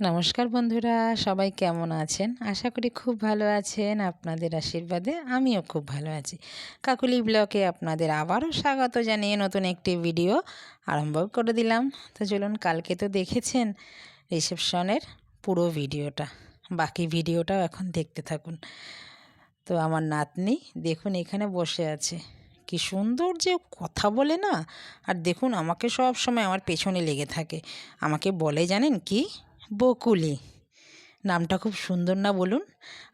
নমস্কার বন্ধুরা, সবাই কেমন আছেন? আশা করি খুব ভালো আছেন। আপনাদের আশীর্বাদে আমিও খুব ভালো আছি। কাকুলি ব্লকে আপনাদের আবারও স্বাগত জানিয়ে নতুন একটি ভিডিও আরম্ভ করে দিলাম। তো চলুন, কালকে তো দেখেছেন রিসেপশনের পুরো ভিডিওটা। বাকি ভিডিওটাও এখন দেখতে থাকুন। তো আমার নাতনি দেখুন, এখানে বসে আছে। কি সুন্দর যে কথা বলে না? আর দেখুন, আমাকে সব সময় আমার পেছনে লেগে থাকে। আমাকে বলে, জানেন কি? বকুলি। নামটা খুব সুন্দর না বলুন।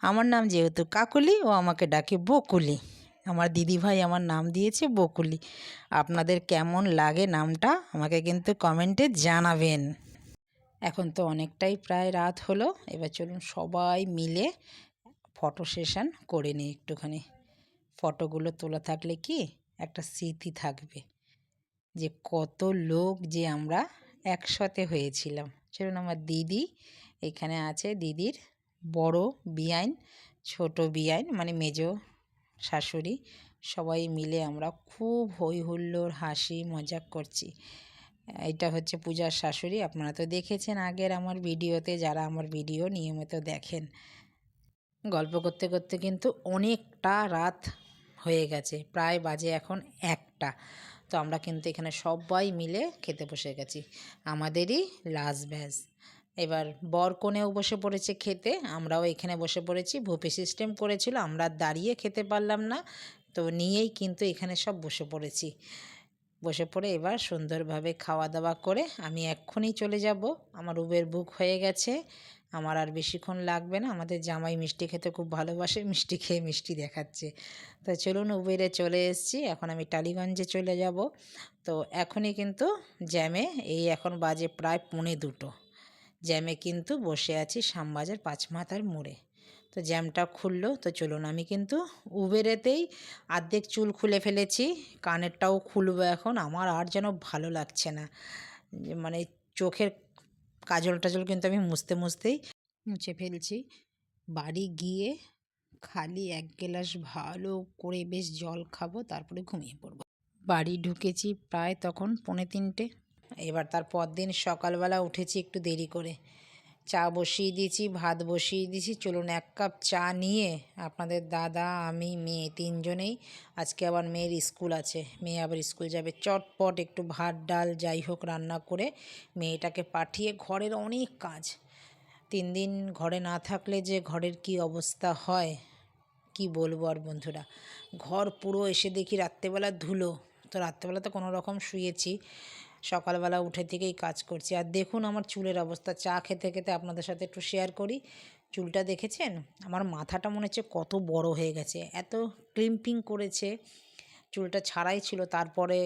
আমার নাম যেহেতু কাকুলি, ও আমাকে ডাকে বকুলি। আমার দিদিভাই আমার নাম দিয়েছে বকুলি। আপনাদের কেমন লাগে নামটা, আমাকে কিন্তু কমেন্টে জানাবেন। এখন তো অনেকটাই প্রায় রাত হলো, এবার চলুন সবাই মিলে ফটো সেশন করে নিই একটুখানি। ফটোগুলো তোলা থাকলে কি একটা স্মৃতি থাকবে। যে কত লোক যে আমরা একসাথে হয়েছিলাম। চলুন আমার দিদি। এখানে আছে দিদির বড় বিয়াইন, ছোট বিয়াইন মানে মেজো শাশুড়ি। সবাই মিলে আমরা খুব হই হুল্লোড় হাসি, মজাক করছি। এটা হচ্ছে পূজার শাশুড়ি। আপনারা তো দেখেছেন আগের আমার ভিডিওতে, যারা আমার ভিডিও নিয়মিত দেখেন। গল্প করতে করতে কিন্তু অনেকটা রাত হয়ে গেছে। প্রায় বাজে এখন একটা। তো আমরা কিন্তু এখানে সবাই মিলে খেতে বসে গেছি। আমাদেরই লাস্ট ব্যাচ এবার বর কোণেও বসে পড়েছে খেতে, আমরাও এখানে বসে পড়েছি। ভুপি সিস্টেম করেছিল, আমরা দাঁড়িয়ে খেতে পারলাম না, তো নিয়েই কিন্তু এখানে সব বসে পড়েছি। বসে পড়ে এবার সুন্দরভাবে খাওয়া দাওয়া করে আমি এক্ষুনি চলে যাব। আমার উবের বুক হয়ে গেছে। আমার আর বেশিক্ষণ লাগবে না। আমাদের জামাই মিষ্টি খেতে খুব ভালোবাসে, মিষ্টি খেয়ে মিষ্টি দেখাচ্ছে। তো চলুন উবেরে চলে এসেছি, এখন আমি টালিগঞ্জে চলে যাব। তো এখনই কিন্তু জ্যামে, এই এখন বাজে প্রায় পৌনে দুটো। জ্যামে কিন্তু বসে আছি শ্যামবাজার পাঁচমাথার মোড়ে। তো জ্যামটা খুললো, তো চলুন আমি কিন্তু উবেরেতেই আর্ধেক চুল খুলে ফেলেছি, কানেরটাও খুলবো এখন, আমার আর যেন ভালো লাগছে না। মানে চোখের কাজল টাজল কিন্তু আমি মুছতে মুছতেই মুছে ফেলছি। বাড়ি গিয়ে খালি এক গ্লাস ভালো করে বেশ জল খাব, তারপরে ঘুমিয়ে পড়ব। বাড়ি ঢুকেছি প্রায় তখন পৌনে তিনটে। এবার তার দিন সকালবেলা উঠেছি একটু দেরি করে। চা বসিয়ে দিয়েছি, ভাত বসিয়ে দিয়েছি। চলুন এক কাপ চা নিয়ে আপনাদের দাদা, আমি, মেয়ে তিনজনেই। আজকে আবার মেয়ের স্কুল আছে। মেয়ে আবার স্কুল যাবে। চটপট একটু ভাত, ডাল, যাই হোক রান্না করে মেয়েটাকে পাঠিয়ে ঘরের অনেক কাজ। তিন দিন ঘরে না থাকলে যে ঘরের কি অবস্থা হয়, কি বলব আর বন্ধুরা? ঘর পুরো এসে দেখি রাত্রেবেলা ধুলো। তো রাত্রেবেলা তো কোনো রকম শুয়েছি। সকালবেলা উঠে থেকেই কাজ করছি। আর দেখুন আমার চুলের অবস্থা। চা খেতে খেতে আপনাদের সাথে একটু শেয়ার করি। চুলটা দেখেছেন? আমার মাথাটা মনে হচ্ছে কত বড় হয়ে গেছে। এত ক্লিম্পিং করেছে। চুলটা ছাড়াই ছিল, তারপরে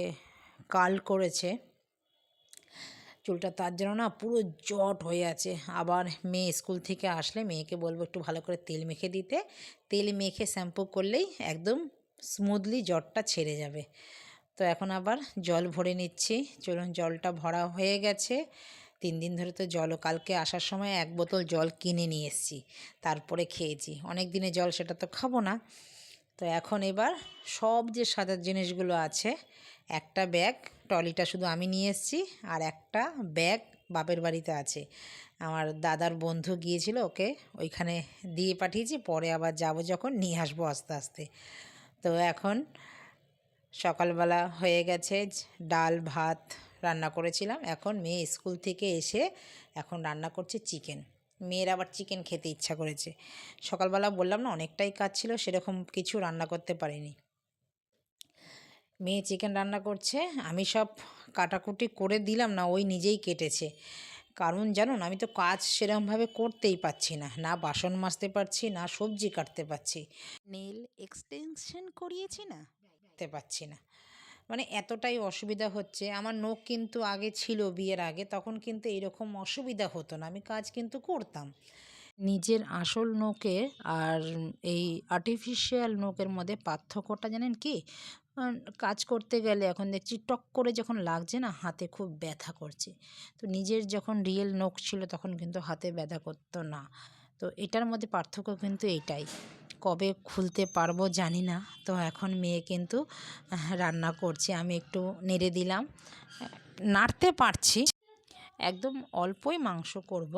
কাল করেছে। চুলটা তার জন্য না পুরো জট হয়ে আছে। আবার মেয়ে স্কুল থেকে আসলে মেয়েকে বলব একটু ভালো করে তেল মেখে দিতে। তেল মেখে শ্যাম্পু করলেই একদম স্মুথলি জটটা ছেড়ে যাবে। তো এখন আবার জল ভরে নিচ্ছি। চলুন জলটা ভরা হয়ে গেছে। তিন দিন ধরে তো জলও, কালকে আসার সময় এক বোতল জল কিনে নিয়ে এসেছি। তারপরে খেয়েছি। অনেক দিনে জল সেটা তো খাব না। তো এখন এবার সব যে সাজার জিনিসগুলো আছে, একটা ব্যাগ, ট্রলিটা শুধু আমি নিয়ে এসেছি আর একটা ব্যাগ বাপের বাড়িতে আছে। আমার দাদার বন্ধু গিয়েছিল ওকে ওইখানে দিয়ে পাঠিয়েছি, পরে আবার যাব যখন, নিয়ে আসব আস্তে আস্তে। তো এখন সকালবেলা হয়ে গেছে ডাল, ভাত রান্না করেছিলাম। এখন মেয়ে স্কুল থেকে এসে এখন রান্না করছে চিকেন। মেয়ের আবার চিকেন খেতে ইচ্ছা করেছে। সকালবেলা বললাম না, অনেকটাই কাজ ছিল, সেরকম কিছু রান্না করতে পারিনি। মেয়ে চিকেন রান্না করছে, আমি সব কাটাকুটি করে দিলাম না, ওই নিজেই কেটেছে। কারণ জানুন আমি তো কাজ সেরকমভাবে করতেই পারছি না না বাসন মাজতে পারছি, না সবজি কাটতে পারছি। নেল এক্সটেনশন করিয়েছি না? করতে পারছি না। মানে এতটাই অসুবিধা হচ্ছে। আমার নখ কিন্তু আগে ছিল বিয়ের আগে, তখন কিন্তু এরকম অসুবিধা হতো না। আমি কাজ কিন্তু করতাম। নিজের আসল নখের আর এই আর্টিফিশিয়াল নখের মধ্যে পার্থক্যটা জানেন কি? কাজ করতে গেলে এখন দেখছি টক করে যখন লাগছে না, হাতে খুব ব্যথা করছে। তো নিজের যখন রিয়েল নখ ছিল তখন কিন্তু হাতে ব্যথা করতো না। তো এটার মধ্যে পার্থক্য কিন্তু এইটাই কবে খুলতে পারব জানি না। তো এখন মেয়ে কিন্তু রান্না করছে। আমি একটু নেড়ে দিলাম। নাড়তে পারছি। একদম অল্পই মাংস করব।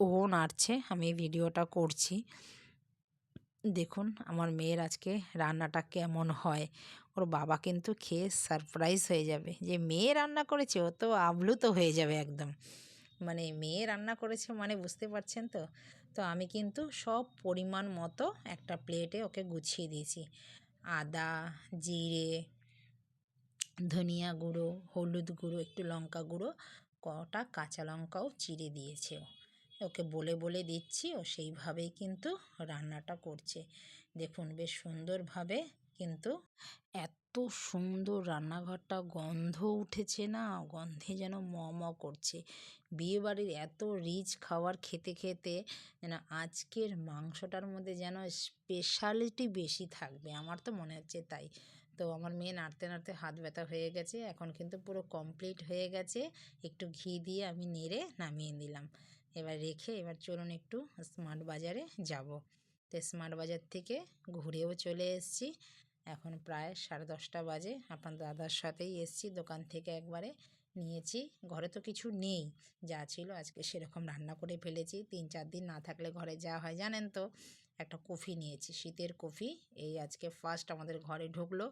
ও নাড়ছে। আমি ভিডিওটা করছি। দেখুন, আমার মেয়ের আজকে রান্নাটা কেমন হয়। ওর বাবা কিন্তু খেয়ে সারপ্রাইজ হয়ে যাবে। যে মেয়ে রান্না করেছে, ও তো আপ্লুত হয়ে যাবে একদম। মানে মেয়ে রান্না করেছে মানে বুঝতে পারছেন তো? তো আমি কিন্তু সব পরিমাণ মতো একটা প্লেটে ওকে গুছিয়ে দিয়েছি। আদা, জিরে, ধনিয়া গুঁড়ো, হলুদ গুঁড়ো, একটু লঙ্কা গুঁড়ো, কটা কাঁচা লঙ্কাও চিড়ে দিয়েছে ওকে বলে বলে দিচ্ছি ও সেইভাবেই কিন্তু রান্নাটা করছে। দেখুন বেশ সুন্দরভাবে কিন্তু এত সুন্দর রান্নাঘরটা, গন্ধ উঠেছে না? গন্ধে যেন ম ম করছে। বিয়েবাড়ির এত রিচ খাবার খেতে খেতে যেন আজকের মাংসটার মধ্যে যেন স্পেশালিটি বেশি থাকবে। আমার তো মনে হচ্ছে তাই। তো আমার মেয়ে নাড়তে নাড়তে হাত ব্যথা হয়ে গেছে। এখন কিন্তু পুরো কমপ্লিট হয়ে গেছে। একটু ঘি দিয়ে আমি নেড়ে নামিয়ে দিলাম এবার রেখে এবার চলুন একটু স্মার্ট বাজারে যাব। তো স্মার্ট বাজার থেকে ঘুরেও চলে এসেছি। এখন প্রায় সাড়ে দশটা বাজে। আপনার দাদার সাথেই এসেছি দোকান থেকে একবারে নিয়েছি। ঘরে তো কিছু নেই, যা ছিল আজকে সেরকম রান্না করে ফেলেছি। তিন চার দিন না থাকলে ঘরে যা হয়, জানেন তো? একটা কফি নিয়েছি, শীতের কফি। এই আজকে ফার্স্ট আমাদের ঘরে ঢুকলো।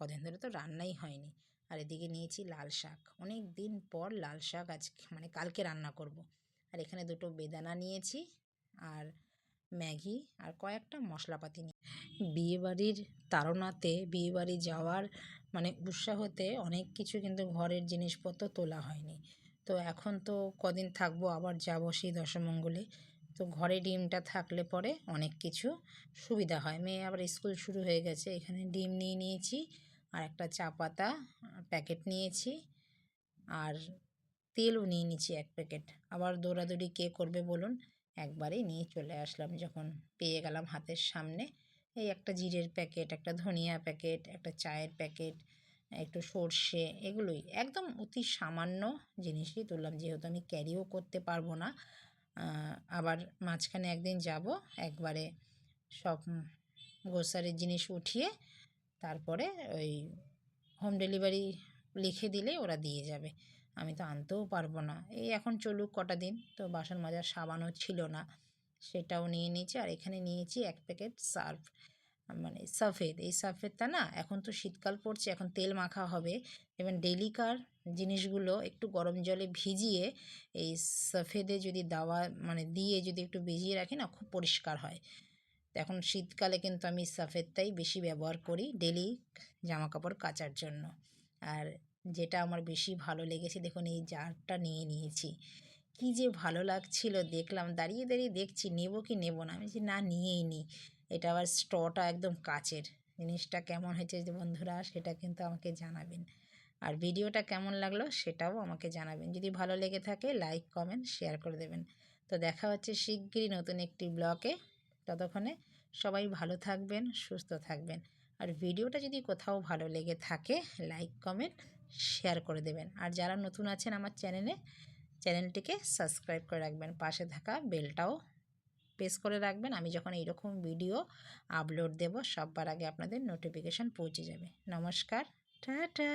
কদিন ধরে তো রান্নাই হয়নি। আর এদিকে নিয়েছি লাল শাক। অনেক দিন পর লাল শাক আজকে মানে কালকে রান্না করব। আর এখানে দুটো বেদানা নিয়েছি আর ম্যাগি আর কয়েকটা মশলাপাতি বিয়েবাড়ির তাড়নাতে বিয়েবাড়ি যাওয়ার মানে উৎসাহতে অনেক কিছু কিন্তু ঘরের জিনিসপত্র তোলা হয়নি। তো এখন তো কদিন থাকব, আবার যাব সেই দশমঙ্গলে। তো ঘরে ডিমটা থাকলে পরে অনেক কিছু সুবিধা হয়। মেয়ে আবার স্কুল শুরু হয়ে গেছে, এখানে ডিম নিয়ে নিয়েছি, আর একটা চা পাতা, প্যাকেট নিয়েছি, আর তেলও নিয়ে নিয়েছি এক প্যাকেট। আবার দৌড়াদৌড়ি কে করবে বলুন? একবারেই নিয়ে চলে আসলাম, যখন পেয়ে গেলাম হাতের সামনে। এই একটা জিরের প্যাকেট, একটা ধনিয়া প্যাকেট, একটা চায়ের প্যাকেট, একটু সর্ষে, এগুলোই। একদম অতি সামান্য জিনিসই তুললাম, যেহেতু আমি ক্যারিও করতে পারব না। আবার মাঝখানে একদিন যাব, একবারে সব গ্রোসারির জিনিস উঠিয়ে তারপরে ওই হোম ডেলিভারি লিখে দিলে ওরা দিয়ে যাবে। আমি তো আনতেও পারব না। এই এখন চলুক কটা দিন, তো বাসন মাজার সাবানও ছিল না। সেটাও নিয়ে নিয়েছি। আর এখানে নিয়েছি এক প্যাকেট সার্ফ মানে সাফেদ। এই সাফেদটা না এখন তো শীতকাল পড়ছে, এখন তেল মাখা হবে। এবং ডেলিকার জিনিসগুলো একটু গরম জলে ভিজিয়ে এই সাফেদে যদি দাওয়া মানে দিয়ে যদি একটু ভিজিয়ে রাখি না খুব পরিষ্কার হয়। এখন শীতকালে কিন্তু আমি সাফেদটাই বেশি ব্যবহার করি ডেলি জামা কাপড় কাচার জন্য। আর যেটা আমার বেশি ভালো লেগেছে, দেখুন এই জারটা নিয়ে নিয়েছি। কি যে ভালো লাগছিল, দেখলাম, দাঁড়িয়ে দাঁড়িয়ে দেখছি, নেব কি নেব না? আমি না, নিয়েই নিই এটা আবার স্টটা একদম কাচের। জিনিসটা কেমন হয়েছে যে বন্ধুরা, সেটা কিন্তু আমাকে জানাবেন। আর ভিডিওটা কেমন লাগল, সেটাও আমাকে জানাবেন। যদি ভালো লেগে থাকে লাইক কমেন্ট শেয়ার করে দেবেন। তো দেখা হচ্ছে শিগগিরই নতুন একটি ব্লগে। ততক্ষণে সবাই ভালো থাকবেন, সুস্থ থাকবেন। আর ভিডিওটা যদি কোথাও ভালো লেগে থাকে লাইক কমেন্ট শেয়ার করে দেবেন। আর যারা নতুন আছেন আমার চ্যানেলে চ্যানেলটিকে সাবস্ক্রাইব করে রাখবেন। পাশে থাকা বেলটাও প্রেস করে রাখবেন। আমি যখন এইরকম ভিডিও আপলোড দেব, সববার আগে আপনাদের নোটিফিকেশান পৌঁছে যাবে। নমস্কার, টাটা!